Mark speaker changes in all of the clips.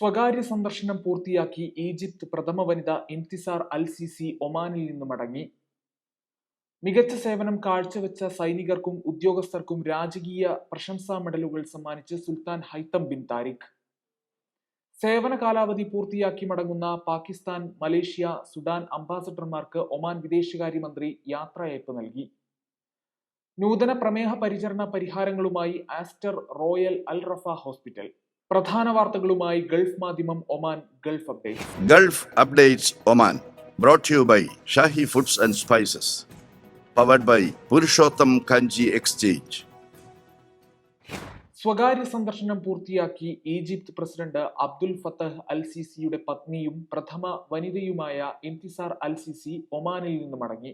Speaker 1: സ്വകാര്യ സന്ദർശനം പൂർത്തിയാക്കി ഈജിപ്ത് പ്രഥമ വനിത ഇൻതിസാർ അൽ സിസി ഒമാനിൽ നിന്ന് മടങ്ങി. മികച്ച സേവനം കാഴ്ചവെച്ച സൈനികർക്കും ഉദ്യോഗസ്ഥർക്കും രാജകീയ പ്രശംസാ മെഡലുകൾ സമ്മാനിച്ച് സുൽത്താൻ ഹൈത്തം ബിൻ താരിഖ്. സേവന കാലാവധി പൂർത്തിയാക്കി മടങ്ങുന്ന പാകിസ്ഥാൻ മലേഷ്യ സുഡാൻ അംബാസഡർമാർക്ക് ഒമാൻ വിദേശകാര്യമന്ത്രി യാത്രയയപ്പ് നൽകി. നൂതന പ്രമേഹ പരിചരണ പരിഹാരങ്ങളുമായി Aster Royal Al Raffah hospital. പ്രധാന വാർത്തകളുമായി Gulf Madhyamam Oman Gulf update.
Speaker 2: Gulf updates Oman brought you by Shahi foods and spices powered by Purushottam Kanji exchange.
Speaker 1: സ്വകാര്യ സന്ദർശനം പൂർത്തിയാക്കി ഈജിപ്ത് പ്രസിഡന്റ് അബ്ദുൽ ഫത്തഹ് അൽ സിസിയുടെ പത്നിയും പ്രഥമ വനിതയുമായ ഇൻതിസാർ അൽ സിസി ഒമാനിൽ നിന്ന് മടങ്ങി.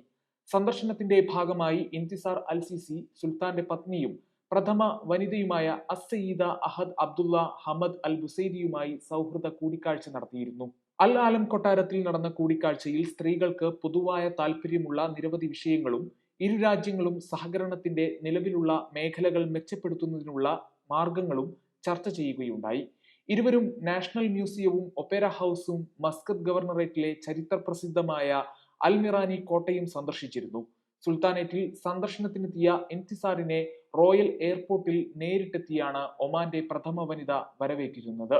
Speaker 1: സന്ദർശനത്തിന്റെ ഭാഗമായി ഇൻതിസാർ അൽ സിസി സുൽത്താന്റെ പത്നിയും പ്രഥമ വനിതയുമായ അസയ്യിദ അഹദ് അബ്ദുള്ള ഹമദ് അൽ ബുസൈദിയുമായി സൗഹൃദ കൂടിക്കാഴ്ച നടത്തിയിരുന്നു. അൽ ആലം കൊട്ടാരത്തിൽ നടന്ന കൂടിക്കാഴ്ചയിൽ സ്ത്രീകൾക്ക് പൊതുവായ താല്പര്യമുള്ള നിരവധി വിഷയങ്ങളും ഇരു രാജ്യങ്ങളും സഹകരണത്തിന്റെ നിലവിലുള്ള മേഖലകൾ മെച്ചപ്പെടുത്തുന്നതിനുള്ള മാർഗങ്ങളും ചർച്ച ചെയ്യുകയുണ്ടായി. ഇരുവരും നാഷണൽ മ്യൂസിയവും ഒപേര ഹൗസും മസ്കത്ത് ഗവർണറേറ്റിലെ ചരിത്ര പ്രസിദ്ധമായ അൽമിറാനി കോട്ടയും സന്ദർശിച്ചിരുന്നു. സുൽത്താനേറ്റിൽ സന്ദർശനത്തിനെത്തിയ എൻതിസാറിനെ റോയൽ എയർപോർട്ടിൽ നേരിട്ടെത്തിയാണ് ഒമാന്റെ പ്രഥമ വനിത വരവേറ്റിരുന്നത്.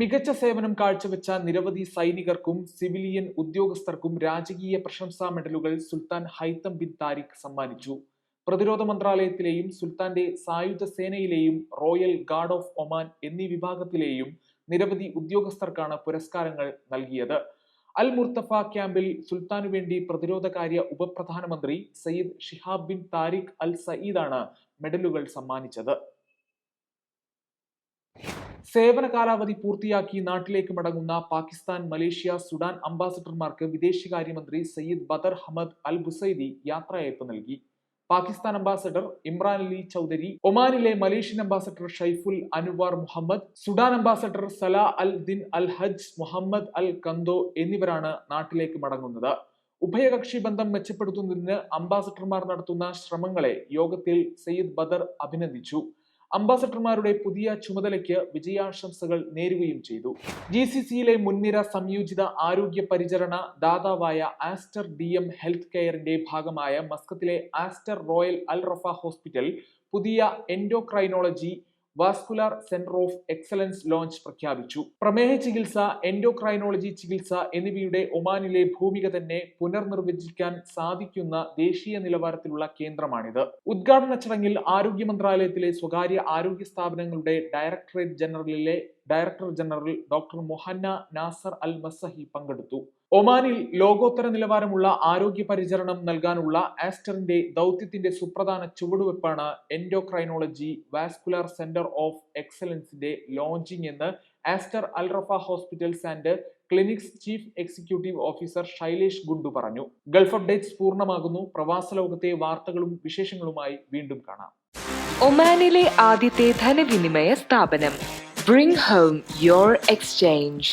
Speaker 1: മികച്ച സേവനം കാഴ്ചവെച്ച നിരവധി സൈനികർക്കും സിവിലിയൻ ഉദ്യോഗസ്ഥർക്കും രാജകീയ പ്രശംസാ മെഡലുകൾ സുൽത്താൻ ഹൈത്തം ബിൻ താരിഖ് സമ്മാനിച്ചു. പ്രതിരോധ മന്ത്രാലയത്തിലെയും സുൽത്താന്റെ സായുധ സേനയിലെയും റോയൽ ഗാർഡ് ഓഫ് ഒമാൻ എന്നീ വിഭാഗത്തിലെയും നിരവധി ഉദ്യോഗസ്ഥർക്കാണ് പുരസ്കാരങ്ങൾ നൽകിയത്. അൽ മുർത്തഫ ക്യാമ്പിൽ സുൽത്താനു വേണ്ടി പ്രതിരോധകാര്യ ഉപപ്രധാനമന്ത്രി Sayyid Shihab bin Tariq Al സയ്യിദാണ് മെഡലുകൾ സമ്മാനിച്ചത്. സേവന കാലാവധി പൂർത്തിയാക്കി നാട്ടിലേക്ക് മടങ്ങുന്ന പാകിസ്ഥാൻ മലേഷ്യ സുഡാൻ അംബാസഡർമാർക്ക് വിദേശകാര്യമന്ത്രി Sayyid Badr Hamad Al Busaidi യാത്രയയപ്പ് നൽകി. പാകിസ്ഥാൻ അംബാസഡർ ഇമ്രാൻ അലി ചൗധരി ഒമാനിലെ Malaysian ambassador Shaiful Anuar Muhammad Sudan ambassador Salah Al Din Al Haj Muhammad Al Kantho എന്നിവരാണ് നാട്ടിലേക്ക് മടങ്ങുന്നത്. ഉഭയകക്ഷി ബന്ധം മെച്ചപ്പെടുത്തുന്നതിന് അംബാസഡർമാർ നടത്തുന്ന ശ്രമങ്ങളെ യോഗത്തിൽ സയ്യിദ് ബദർ അഭിനന്ദിച്ചു. അംബാസഡർമാരുടെ പുതിയ ചുമതലയ്ക്ക് വിജയാശംസകൾ നേരുകയും ചെയ്തു. ജി സി സിയിലെ മുൻനിര സംയോജിത ആരോഗ്യ പരിചരണ ദാതാവായ ആസ്റ്റർ ഡി എം ഹെൽത്ത് കെയറിന്റെ ഭാഗമായ മസ്കത്തിലെ Aster Royal Al Raffah hospital പുതിയ endocrinology vascular centre of excellence launch പ്രഖ്യാപിച്ചു. പ്രമേഹ ചികിത്സ എൻഡോക്രൈനോളജി ചികിത്സ എന്നിവയുടെ ഒമാനിലെ ഭൂമിക തന്നെ പുനർനിർവചിക്കാൻ സാധിക്കുന്ന ദേശീയ നിലവാരത്തിലുള്ള കേന്ദ്രമാണിത്. ഉദ്ഘാടന ചടങ്ങിൽ ആരോഗ്യ മന്ത്രാലയത്തിലെ സ്വകാര്യ ആരോഗ്യ സ്ഥാപനങ്ങളുടെ directorate ജനറലിലെ director general doctor Mohanna Nasser Al Masahi പങ്കെടുത്തു. ഒമാനിൽ ലോകോത്തര നിലവാരമുള്ള ആരോഗ്യ പരിചരണം നൽകാനുള്ള ആസ്റ്ററിന്റെ ദൗത്യത്തിന്റെ സുപ്രധാന ചുവടുവെപ്പാണ് എൻഡോക്രൈനോളജി വാസ്കുലർ സെന്റർ ഓഫ് എക്സലൻസിന്റെ ലോഞ്ചിങ് എന്ന് Aster Al Raffah hospitals and clinics chief executive officer Shailesh Gundu പറഞ്ഞു. ഗൾഫ് അപ്ഡേറ്റ്സ് പൂർണമാകുന്നു. പ്രവാസ ലോകത്തെ വാർത്തകളും വിശേഷങ്ങളുമായി വീണ്ടും കാണാം.
Speaker 3: ഒമാനിലെ ആദ്യത്തെ ധനവിനിമയ സ്ഥാപനം. Bring home your exchange